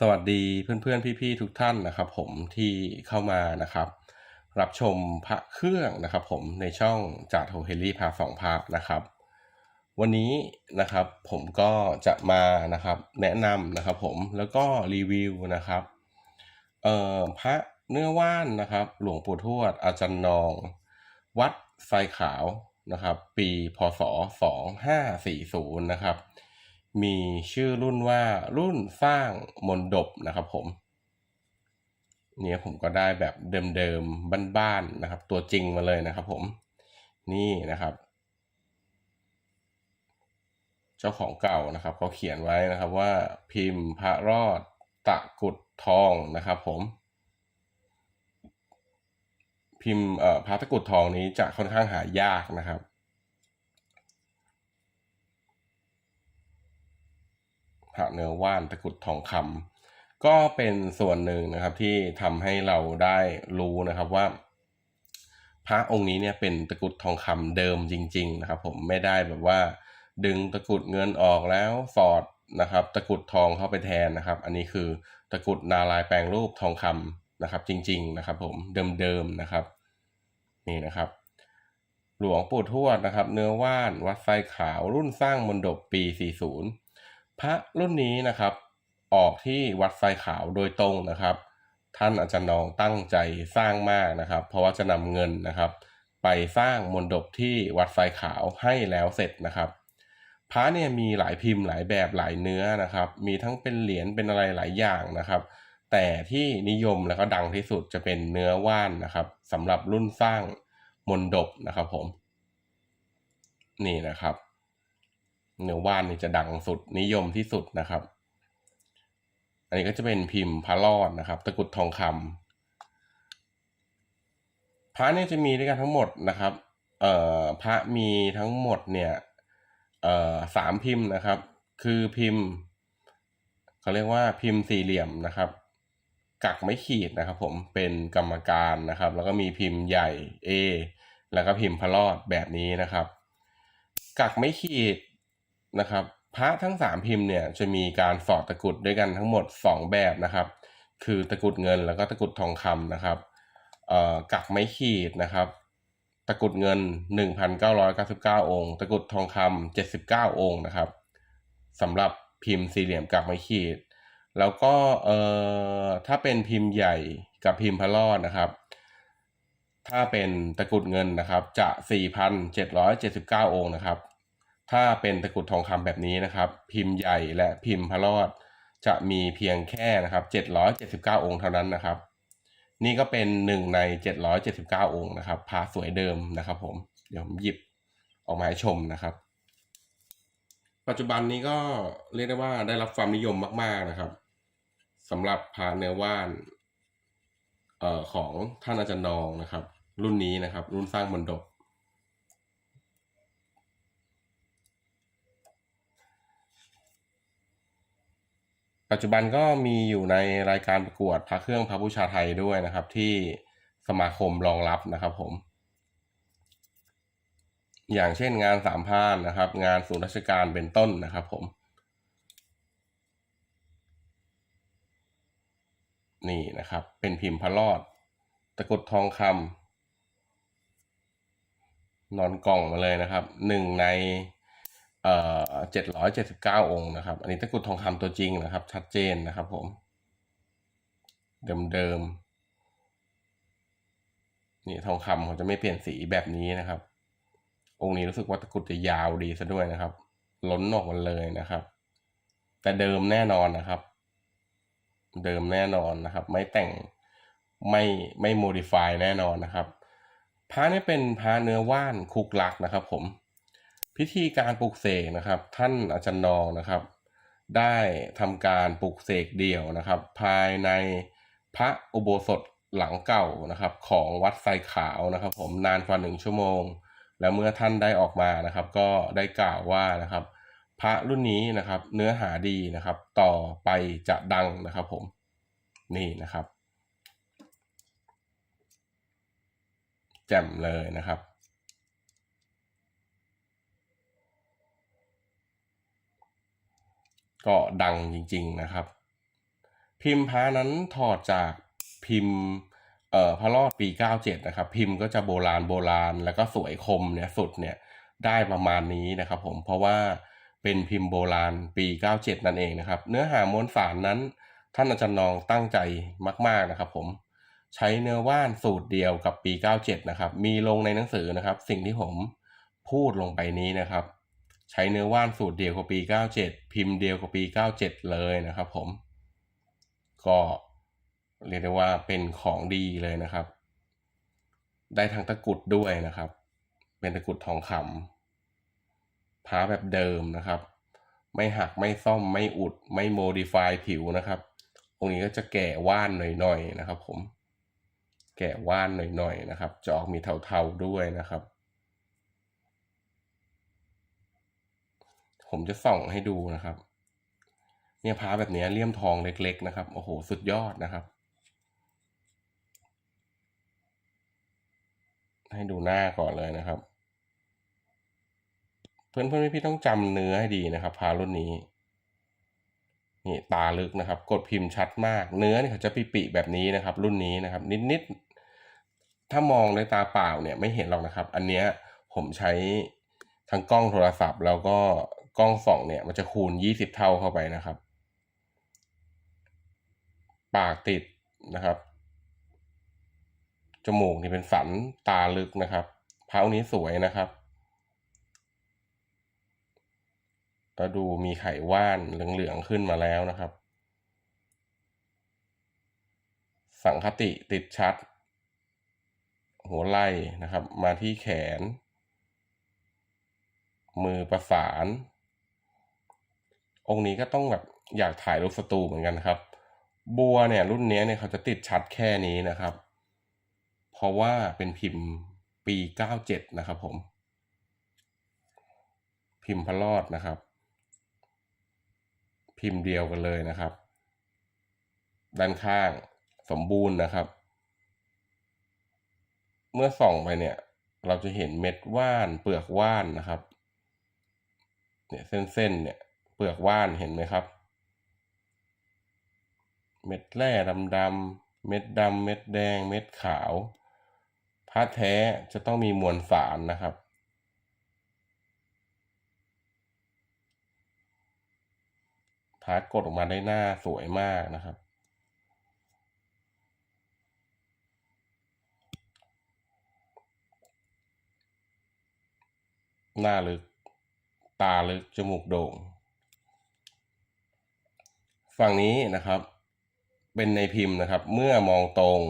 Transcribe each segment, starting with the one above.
สวัสดีเพื่อนๆพี่ๆทุกท่านนะครับ ผมที่เข้ามานะครับ รับชมพระเครื่องนะครับ ผมในช่องจากโทเฮลี่พาสองพระนะครับ วันนี้นะครับผมก็จะมานะครับแนะนำนะครับ ผมแล้วก็รีวิวนะครับเอ่อพระเนื้อว่านนะครับ หลวงปู่ทวด อาจารย์นอง วัดไฟขาวนะครับ ปีพศ2540นะครับ มีชื่อรุ่นว่ารุ่นสร้างมนดบนะครับผมเนี่ยผมก็ได้แบบเดิมๆบ้านๆนะครับ ตัวจริงมาเลยนะครับผมนี่นะครับ เจ้าของเก่านะครับเขาเขียนไว้นะครับว่าพิมพ์พระรอดตะกุดทองนะครับผม พิมพ์เอ่อพระตะกุดทองนี้จะค่อนข้างหายากนะครับ พระเนื้อว่านตะกุดทองคำก็เป็นส่วนหนึ่งนะครับที่ทำให้เราได้รู้นะครับว่า พระองค์นี้เนี่ยเป็นตะกุดทองคำเดิมจริง ๆ นะครับ ผมไม่ได้แบบว่า ดึงตะกุดเงินออกแล้วสอดนะครับ ตะกุดทองเข้าไปแทนนะครับ อันนี้คือตะกุดนาลายแปลงรูปทองคำนะครับ จริง ๆ นะครับ ผมเดิมๆนะครับ นี่นะครับหลวงปู่ทวดนะครับ เนื้อว่านวัดไฟขาวรุ่นสร้างมนดบปี 40 พระรุ่นนี้นะครับ ออกที่วัดไฟขาวโดยตรงนะครับ ท่านอาจารย์นองตั้งใจสร้างมากนะครับ เพราะว่าจะนำเงินนะครับ ไปสร้างมนดบที่วัดไฟขาวให้แล้วเสร็จนะครับ พระเนี่ยมีหลายพิมพ์หลายแบบหลายเนื้อนะครับ มีทั้งเป็นเหรียญเป็นอะไรหลายอย่างนะครับ แต่ที่นิยมแล้วก็ดังที่สุดจะเป็นเนื้อว่านนะครับสำหรับรุ่นสร้างมนดบนะครับผม นี่นะครับ เนื้อว่านนี่จะดังสุดนิยมที่สุดนะครับ อันนี้ก็จะเป็นพิมพ์พระรอดนะครับ ตะกรุดทองคำพระเนี่ยจะมีด้วยกันทั้งหมดนะครับ เอ่อพระมีทั้งหมดเนี่ย เอ่อสามพิมพ์นะครับ คือพิมพ์เขาเรียกว่าพิมพ์สี่เหลี่ยมนะครับกักไม่ขีดนะครับ ผมเป็นกรรมการนะครับ แล้วก็มีพิมพ์ใหญ่ A แล้วก็พิมพ์พระรอดแบบนี้นะครับ กักไม่ขีด นะครับ พระทั้งสามพิมพ์เนี่ยจะมีการสอดตะกรุดด้วยกันทั้งหมดสองแบบนะครับ คือตะกรุดเงินแล้วก็ตะกรุดทองคำนะครับกักไม่ขีดนะครับตะกรุดเงิน 1,999 องค์ ตะกรุดทองคำ79 องค์นะครับสำหรับพิมพ์สี่เหลี่ยมกักไม่ขีด แล้วก็เอ่อถ้าเป็นพิมพ์ใหญ่กับพิมพ์พระรอดนะครับ ถ้าเป็นตะกรุดเงินนะครับจะ 4,779 องค์นะครับ ถ้าเป็นตะกรุดทองคำแบบนี้นะครับ พิมพ์ใหญ่และพิมพ์พระรอด จะมีเพียงแค่นะครับ779 องค์เท่านั้นนะครับ นี่ก็เป็นหนึ่งใน 779 องค์นะครับพระสวยเดิมนะครับผมเดี๋ยวผมหยิบออกมาให้ชมนะครับ ปัจจุบันนี้ก็เรียกได้ว่าได้รับความนิยมมาก ๆนะครับสำหรับพระเนื้อว่านเอ่อของท่านอาจารย์นองนะครับ รุ่นนี้นะครับ รุ่นสร้างมนดบ ปัจจุบันก็มีอยู่ในรายการประกวดพระเครื่องพระบูชาไทยด้วยนะครับ ที่สมาคมรองรับนะครับผม อย่างเช่นงานสามพานนะครับ งานศูนย์ราชการเป็นต้นนะครับผม นี่นะครับ เป็นพิมพ์พระรอด ตะกรุดทองคำนอนกล่องมาเลยนะครับหนึ่งใน เอ่อเจ็ดร้อยเจ็ดสิบเก้าองค์นะครับ อันนี้ตะกรุดทองคำตัวจริงนะครับ ชัดเจนนะครับผม เดิมๆนี่ทองคำเขาจะไม่เปลี่ยนสีแบบนี้นะครับ องค์นี้รู้สึกว่าตะกรุดจะยาวดีซะด้วยนะครับ ล้นออกมาเลยนะครับ แต่เดิมแน่นอนนะครับ เดิมแน่นอนนะครับ ไม่แต่งไม่ไม่โมดิฟายแน่นอนนะครับพระนี่เป็นพระเนื้อว่านคุกลักนะครับ ผม พิธีการปลุกเสกนะครับ ท่านอาจารย์นองนะครับ ได้ทำการปลุกเสกเดี่ยวนะครับ ภายในพระอุโบสถหลังเก่านะครับ ของวัดไซขาวนะครับ ผมนานกว่าหนึ่งชั่วโมง แล้วเมื่อท่านได้ออกมานะครับ ก็ได้กล่าวว่านะครับ พระรุ่นนี้นะครับ เนื้อหาดีนะครับ ต่อไปจะดังนะครับ ผมนี่นะครับ แจ่มเลยนะครับ ก็ดังจริงๆนะครับ พิมพ์พระนั้นถอดจากพิมพ์เอ่อพระรอดปี 97 นะครับ พิมพ์ก็จะโบราณโบราณ แล้วก็สวยคมเนี่ยสุดเนี่ยได้ประมาณนี้นะครับผมเพราะว่าเป็นพิมพ์โบราณปี 97 นั่นเองนะครับ เนื้อหามวลสารนั้น ท่านอาจารย์นองตั้งใจมาก ๆนะครับ ผมใช้เนื้อว่านสูตรเดียวกับปี 97 นะครับ มีลงในหนังสือนะครับ สิ่งที่ผมพูดลงไปนี้นะครับ ใช้เนื้อว่านสูตรเดียวกับปี 97 พิมพ์เดียวกับปี 97 เลยนะครับผม ก็เรียกได้ว่าเป็นของดีเลยนะครับ ได้ทั้งตะกุดด้วยนะครับ เป็นตะกุดทองคำพ้าแบบเดิมนะครับ ไม่หักไม่ซ่อมไม่อุดไม่โมดิฟายผิวนะครับองค์นี้ก็จะแก่ว่านหน่อยๆนะครับ ผม แก่ว่านหน่อยๆนะครับ จะออกมีเทาๆด้วยนะครับ ผมจะส่องให้ดูนะครับ เนี่ยพระแบบนี้เลี่ยมทองเล็ก ๆ นะครับ โอ้โห สุดยอดนะครับ ให้ดูหน้าก่อนเลยนะครับ เพื่อนเพื่อนพี่ต้องจำเนื้อให้ดีนะครับ พารุ่นนี้ นี่ตาลึกนะครับ กดพิมพ์ชัดมาก เนื้อนี่เขาจะปิๆแบบนี้นะครับ รุ่นนี้นะครับ นิดๆ ถ้ามองด้วยตาเปล่าเนี่ยไม่เห็นหรอกนะครับ อันเนี้ยผมใช้ทั้งกล้องโทรศัพท์แล้วก็ กล้องส่องเนี่ยมันจะคูณยี่สิบเท่าเข้าไปนะครับ ปากติดนะครับ จมูกนี่เป็นสันตาลึกนะครับเพ้านี้สวยนะครับแล้วดูมีไข่ว่านเหลืองๆขึ้นมาแล้วนะครับ สังคติติดชัด หัวไหล่นะครับ มาที่แขน มือประสาน องค์นี้ก็ต้องแบบอยากถ่ายรูปสตูเหมือนกันครับ บัวเนี่ยรุ่นนี้เนี่ยเขาจะติดชัดแค่นี้นะครับ เพราะว่าเป็นพิมพ์ปี 97 นะครับผม พิมพ์พระรอดนะครับ พิมพ์เดียวกันเลยนะครับ ด้านข้างสมบูรณ์นะครับ เมื่อส่องไปเนี่ย เราจะเห็นเม็ดว่านเปลือกว่านนะครับ เนี่ยเส้นๆเนี่ย เปลือกว่านเห็นไหมครับ เม็ดแร่ดำๆเม็ดดำเม็ดแดง เม็ดขาวพระแท้จะต้องมีมวลสารนะครับพาร์กดออกมาได้หน้าสวยมากนะครับหน้าลึก ตาลึก จมูกโด่ง ฝั่งนี้นะครับ เป็นในพิมพ์นะครับ เมื่อมองตรง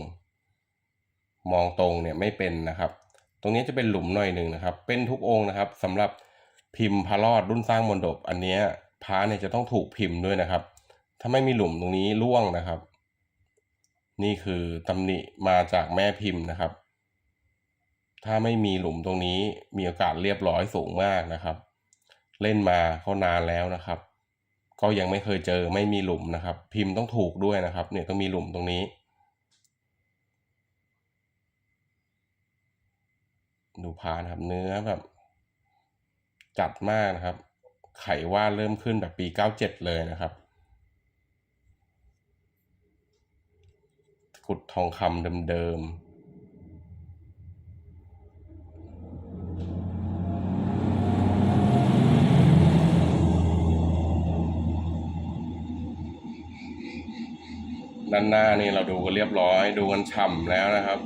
มองตรงเนี่ยไม่เป็นนะครับ ตรงนี้จะเป็นหลุมหน่อยหนึ่งนะครับ เป็นทุกองค์นะครับสำหรับพิมพ์พระรอดรุ่นสร้างมนดบอันเนี้ยพระเนี่ยจะต้องถูกพิมพ์ด้วยนะครับ ถ้าไม่มีหลุมตรงนี้ร่วงนะครับ นี่คือตำหนิมาจากแม่พิมพ์นะครับ ถ้าไม่มีหลุมตรงนี้มีโอกาสเรียบร้อยสูงมากนะครับ เล่นมาเขานานแล้วนะครับ ก็ยังไม่เคยเจอไม่มีหลุมนะครับ พิมพ์ต้องถูกด้วยนะครับ เนี่ยต้องมีหลุมตรงนี้ ดูพานะครับเนื้อแบบ จัดมากนะครับ ไขว่าเริ่มขึ้นแบบปีเก้าเจ็ดเลยนะครับกุดทองคำเดิมๆ ด้านหน้านี่เราดูกันเรียบร้อย ดูกันฉ่ำแล้วนะครับ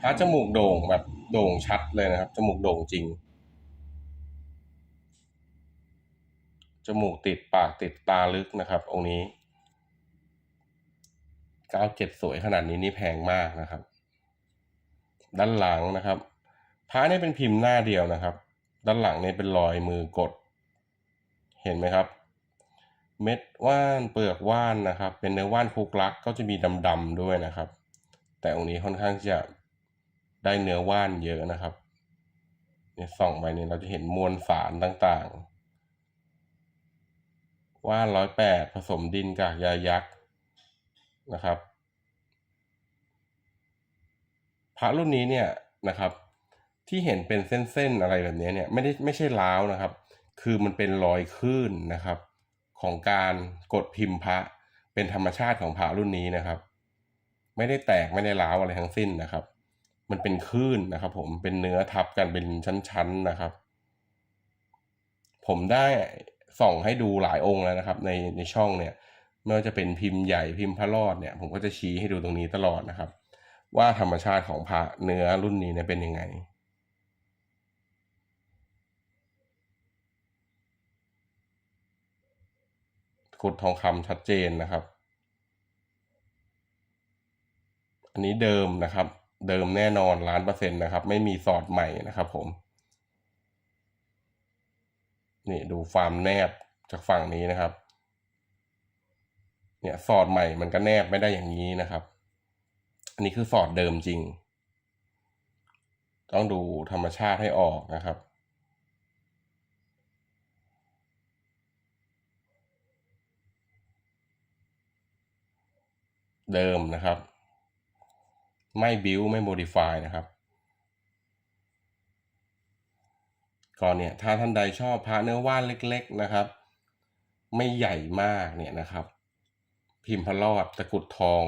พระจมูกโด่งแบบโด่งชัดเลยนะครับ จมูกโด่งจริง จมูกติดปากติดตาลึกนะครับ องค์นี้เก้าเจ็ดสวยขนาดนี้นี่แพงมากนะครับ ด้านหลังนะครับพระนี่เป็นพิมพ์หน้าเดียวนะครับ ด้านหลังนี่เป็นรอยมือกด เห็นไหมครับ เม็ดว่านเปลือกว่านนะครับ เป็นเนื้อว่านคุกลักก็จะมีดำๆด้วยนะครับ แต่องค์นี้ค่อนข้างจะได้เนื้อว่านเยอะนะครับเนี่ยส่องไปเนี่ยเราจะเห็นมวลสารต่างๆ ว่านร้อยแปดผสมดินกากยายักษ์นะครับพระรุ่นนี้เนี่ยนะครับ ที่เห็นเป็นเส้นๆอะไรแบบนี้เนี่ยไม่ได้ไม่ใช่ล้าวนะครับ คือมันเป็นรอยคลื่นนะครับ ของการกดพิมพ์พระเป็นธรรมชาติของพระรุ่นนี้นะครับ ไม่ได้แตกไม่ได้ร้าวอะไรทั้งสิ้นนะครับ มันเป็นคลื่นนะครับ ผมเป็นเนื้อทับกันเป็นชั้นๆนะครับ ผมได้ส่องให้ดูหลายองค์แล้วนะครับ ในในช่องเนี่ยไม่ว่าจะเป็นพิมพ์ใหญ่พิมพ์พระรอดเนี่ย ผมก็จะชี้ให้ดูตรงนี้ตลอดนะครับ ว่าธรรมชาติของพระเนื้อรุ่นนี้เนี่ยเป็นยังไง ขุดทองคำชัดเจนนะครับ อันนี้เดิมนะครับ เดิมแน่นอนล้านเปอร์เซ็นต์นะครับ ไม่มีสอดใหม่นะครับผมนี่ดูความแนบจากฝั่งนี้นะครับ เนี่ยสอดใหม่มันก็แนบไม่ได้อย่างนี้นะครับ อันนี้คือสอดเดิมจริง ต้องดูธรรมชาติให้ออกนะครับ เดิมนะครับ ไม่บิวไม่โมดิฟายนะครับก็เนี่ยถ้าท่านใดชอบพระเนื้อว่านเล็ก ๆนะครับ ไม่ใหญ่มากเนี่ยนะครับ พิมพ์พระรอดตะกรุดทอง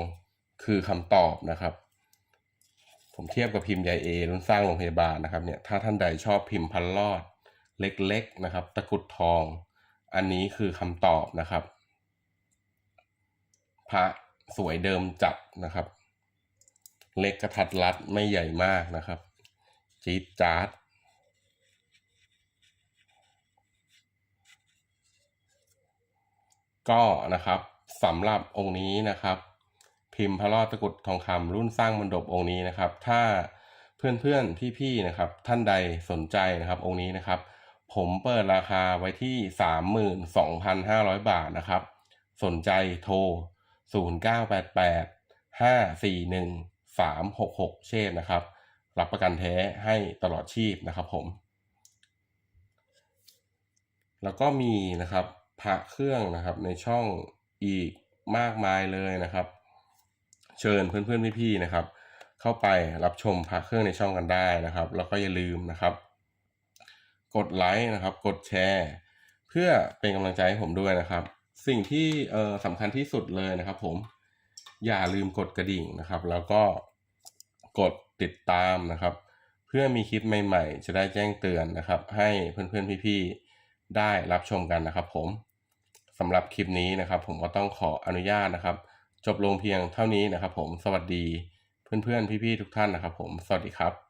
คือคำตอบนะครับ ผมเทียบกับพิมพ์ใหญ่เอรุ่นสร้างโรงพยาบาลนะครับเนี่ยถ้าท่านใดชอบพิมพ์พันรอดเล็กๆนะครับ ตะกรุดทอง อันนี้คือคำตอบนะครับ พระ สวยเดิมจัดนะครับ เล็กกระทัดรัดไม่ใหญ่มากนะครับ จี๊ดจ๊าดก็นะครับสำหรับองค์นี้นะครับ พิมพ์พระรอดตะกุดทองคำรุ่นสร้างมณฑปองค์นี้นะครับ ถ้าเพื่อนๆพี่ๆนะครับ ท่านใดสนใจนะครับ องค์นี้นะครับ ผมเปิดราคาไว้ที่สามหมื่นสองพันห้าร้อยบาทนะครับ สนใจโทร ศูนย์เก้าแปดแปดห้าสี่หนึ่งสามหกหกเช่นนะครับ รับประกันแท้ให้ตลอดชีพนะครับผม แล้วก็มีนะครับพระเครื่องนะครับในช่องอีกมากมายเลยนะครับ เชิญเพื่อนๆพี่ๆนะครับ เข้าไปรับชมพระเครื่องในช่องกันได้นะครับ แล้วก็อย่าลืมนะครับ กดไลค์นะครับ กดแชร์ เพื่อเป็นกำลังใจให้ผมด้วยนะครับ สิ่งที่สำคัญที่สุดเลยนะครับ ผม อย่าลืมกดกระดิ่งนะครับ แล้วก็กดติดตามนะครับ เพื่อมีคลิปใหม่ๆ จะได้แจ้งเตือนนะครับ ให้เพื่อนๆพี่ๆได้รับชมกันนะครับ ผมสำหรับคลิปนี้นะครับ ผมก็ต้องขออนุญาตนะครับ จบลงเพียงเท่านี้นะครับ ผมสวัสดีเพื่อนๆพี่ๆทุกท่านนะครับ ผมสวัสดีครับ